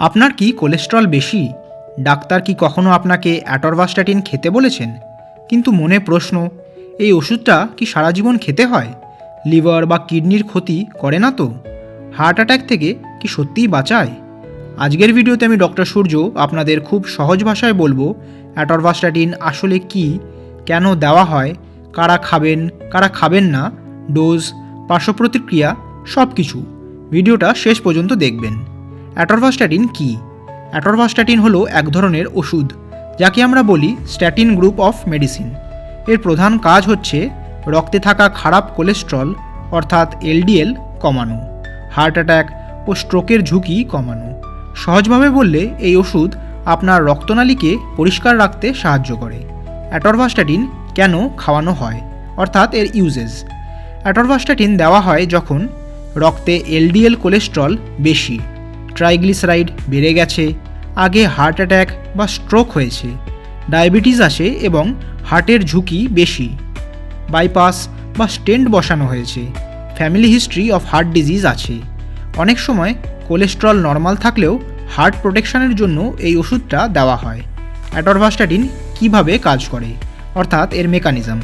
আপনার কি কোলেস্ট্রল বেশি? ডাক্তার কি কখনো আপনাকে অ্যাটরভাস্টাটিন খেতে বলেছেন? কিন্তু মনে প্রশ্ন, এই ওষুধটা কি সারা জীবন খেতে হয়? লিভার বা কিডনির ক্ষতি করে না তো? হার্ট অ্যাটাক থেকে কি সত্যিই বাঁচায়? আজকের ভিডিওতে আমি ডক্টর সূর্য আপনাদের খুব সহজ ভাষায় বলব, অ্যাটরভাস্টাটিন আসলে কি, কেন দেওয়া হয়, কারা খাবেন কারা খাবেন না, ডোজ, পার্শ্ব প্রতিক্রিয়া সব কিছু ভিডিওটা শেষ পর্যন্ত দেখবেন। অ্যাটরভাস্টাটিন কি? অ্যাটরভাস্টাটিন হলো এক ধরনের ওষুধ, যাকে আমরা বলি স্ট্যাটিন গ্রুপ অফ মেডিসিন। এর প্রধান কাজ হচ্ছে রক্তে থাকা খারাপ কোলেস্ট্রল, অর্থাৎ এলডিএল, কমানো, হার্ট অ্যাটাক ও স্ট্রোকের ঝুঁকি কমানো। সহজভাবে বললে, এই ওষুধ আপনার রক্তনালীকে পরিষ্কার রাখতে সাহায্য করে। অ্যাটরভাস্টাটিন কেন খাওয়ানো হয়? অর্থাৎ এর ইউজেস অ্যাটরভাস্টাটিন দেওয়া হয় যখন রক্তে এলডিএল কোলেস্ট্রল বেশি ট্রাইগ্লিসারাইড বেড়ে গেছে, আগে হার্ট অ্যাটাক বা স্ট্রোক হয়েছে, ডায়াবেটিস আসে এবং হার্টের ঝুঁকি বেশি, বাইপাস বা স্টেন্ট বসানো হয়েছে, family history of heart disease আছে। অনেক সময় কোলেস্ট্রল নর্মাল থাকলেও হার্ট প্রোটেকশনের জন্য এই ওষুধটা দেওয়া হয়। অ্যাটরভাস্টাটিন কীভাবে কাজ করে? অর্থাৎ এর মেকানিজম।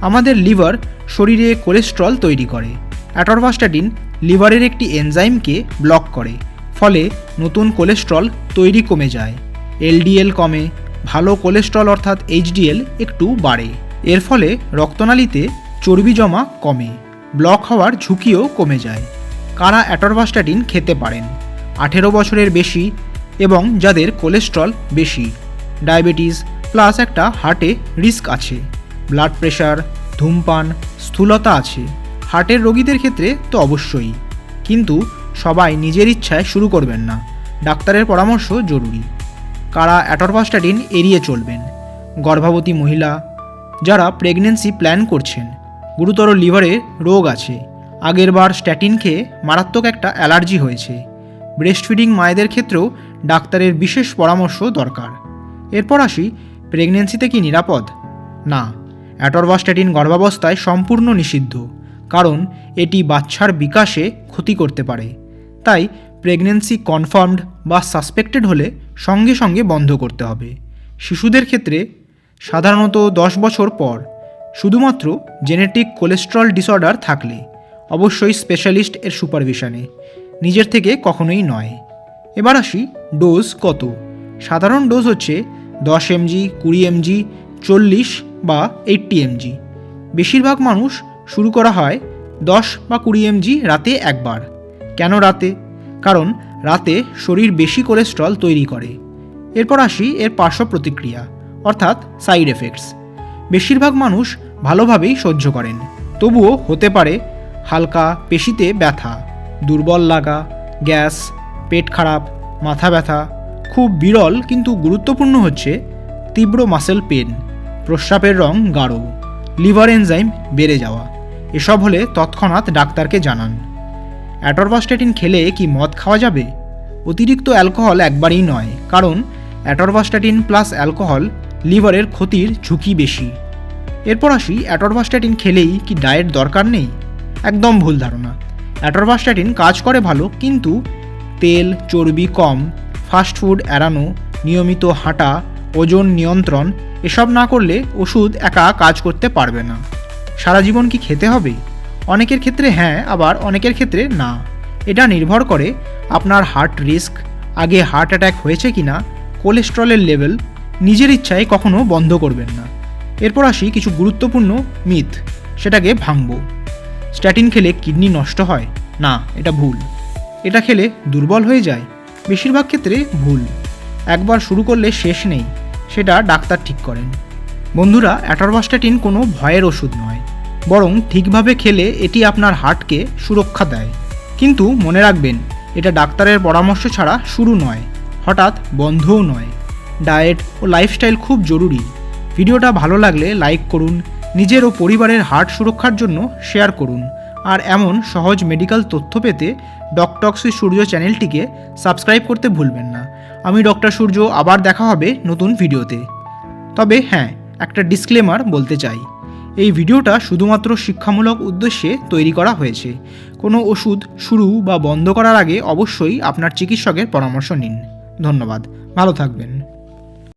আমাদের লিভার শরীরে কোলেস্ট্রল তৈরি করে। অ্যাটরভাস্টাটিন লিভারের একটি এনজাইমকে ব্লক করে। ফলে নতুন কোলেস্ট্রল তৈরি কমে যায়। এলডিএল কমে, ভালো কোলেস্ট্রল অর্থাৎ এইচডিএল একটু বাড়ে। এর ফলে রক্তনালীতে চর্বি জমা কমে, ব্লক হওয়ার ঝুঁকিও কমে যায়। কারা অ্যাটরভাস্টাটিন খেতে পারেন? আঠেরো বছরের বেশি এবং যাদের কোলেস্ট্রল বেশি। ডায়াবেটিস প্লাস একটা হার্টে রিস্ক আছে। ব্লাড প্রেশার, ধূমপান, স্থূলতা আছে। হার্টের রোগীদের ক্ষেত্রে তো অবশ্যই। কিন্তু সবাই নিজের ইচ্ছায় শুরু করবেন না। ডাক্তারের পরামর্শ জরুরি। কারা অ্যাটরভাস্টাটিন এড়িয়ে চলবেন? গর্ভবতী মহিলা, যারা প্রেগনেন্সি প্ল্যান করছেন, গুরুতর লিভারে রোগ আছে। আগেরবার স্ট্যাটিন খেয়ে মারাত্মক একটা অ্যালার্জি হয়েছে। ব্রেস্ট ফিডিং মায়েদের ক্ষেত্রেও ডাক্তারের বিশেষ পরামর্শ দরকার। এরপর আসি প্রেগনেন্সিতে কি নিরাপদ? না অ্যাটরভাস্ট্যাটিন গর্ভাবস্থায় সম্পূর্ণ নিষিদ্ধ, কারণ এটি বাচ্চার বিকাশে ক্ষতি করতে পারে। তাই প্রেগনেন্সি কনফার্মড বা সাসপেক্টেড হলে সঙ্গে সঙ্গে বন্ধ করতে হবে। শিশুদের ক্ষেত্রে সাধারণত দশ বছর পর শুধুমাত্র জেনেটিক কোলেস্ট্রল ডিসঅর্ডার থাকলে অবশ্যই স্পেশালিস্ট এর সুপারভিশনে নিজের থেকে কখনোই নয়। এবার আসি ডোজ কত? সাধারণ ডোজ হচ্ছে দশ এমজি কুড়ি এমজি চল্লিশ বা এইট্টি এমজি বেশিরভাগ মানুষ শুরু করা হয় দশ বা কুড়ি এমজি রাতে একবার। কেন রাতে? কারণ রাতে শরীর বেশি কোলেস্ট্রল তৈরি করে। এরপর আসি এর পার্শ্ব প্রতিক্রিয়া, অর্থাৎ সাইড এফেক্টস। বেশিরভাগ মানুষ ভালোভাবেই সহ্য করেন, তবুও হতে পারে হালকা পেশিতে ব্যথা, দুর্বল লাগা, গ্যাস, পেট খারাপ, মাথা ব্যথা। খুব বিরল কিন্তু গুরুত্বপূর্ণ হচ্ছে তীব্র মাসেল পেন, প্রস্রাবের রং গাঢ়, লিভার এনজাইম বেড়ে যাওয়া। এসব হলে তৎক্ষণাৎ ডাক্তারকে জানান। অ্যাটরভাস্টেটিন খেলে কি মদ খাওয়া যাবে? অতিরিক্ত অ্যালকোহল একবারই নয়, কারণ অ্যাটরভাস্টাটিন প্লাস অ্যালকোহল লিভারের ক্ষতির ঝুঁকি বেশি। এরপর আসি, অ্যাটরভাস্টাটিন খেলেই কি ডায়েট দরকার নেই? একদম ভুল ধারণা। অ্যাটরভাস্টাটিন কাজ করে ভালো, কিন্তু তেল, চর্বি কম ফাস্টফুড এড়ানো, নিয়মিত হাঁটা, ওজন নিয়ন্ত্রণ, এসব না করলে ওষুধ একা কাজ করতে পারবে না। সারা জীবন কি খেতে হবে? অনেকের ক্ষেত্রে হ্যাঁ আবার অনেকের ক্ষেত্রে না। এটা নির্ভর করে আপনার হার্ট রিস্ক আগে হার্ট অ্যাটাক হয়েছে কিনা কোলেস্ট্রলের লেভেল নিজের ইচ্ছায় কখনো বন্ধ করবেন না। এরপর আসি কিছু গুরুত্বপূর্ণ মিথ সেটাকে ভাঙব। স্ট্যাটিন খেলে কিডনি নষ্ট হয়? না, এটা ভুল। এটা খেলে দুর্বল হয়ে যায়? বেশিরভাগ ক্ষেত্রে ভুল। একবার শুরু করলে শেষ নেই, সেটা ডাক্তার ঠিক করেন। বন্ধুরা অ্যাটরভাস্টাটিন কোনো ভয়ের ওষুধ নয়। বরং ঠিকভাবে খেলে এটি আপনার হার্টকে সুরক্ষা দেয়। কিন্তু মনে রাখবেন, এটা ডাক্তারের পরামর্শ ছাড়া শুরু নয়, হঠাৎ বন্ধও নয়। ডায়েট ও লাইফস্টাইল খুব জরুরি। ভিডিওটা ভালো লাগলে লাইক করুন, নিজের ও পরিবারের হার্ট সুরক্ষার জন্য শেয়ার করুন। আর এমন সহজ মেডিকেল তথ্য পেতে ডকটক্সি সূর্য চ্যানেলটিকে সাবস্ক্রাইব করতে ভুলবেন না। আমি ডক্টর সূর্য, আবার দেখা হবে নতুন ভিডিওতে। তবে হ্যাঁ একটা ডিসক্লেমার বলতে চাই। এই ভিডিওটা শুধুমাত্র শিক্ষামূলক উদ্দেশ্যে তৈরি করা হয়েছে। কোনো ওষুধ শুরু বা বন্ধ করার আগে অবশ্যই আপনার চিকিৎসকের পরামর্শ নিন। ধন্যবাদ। ভালো থাকবেন।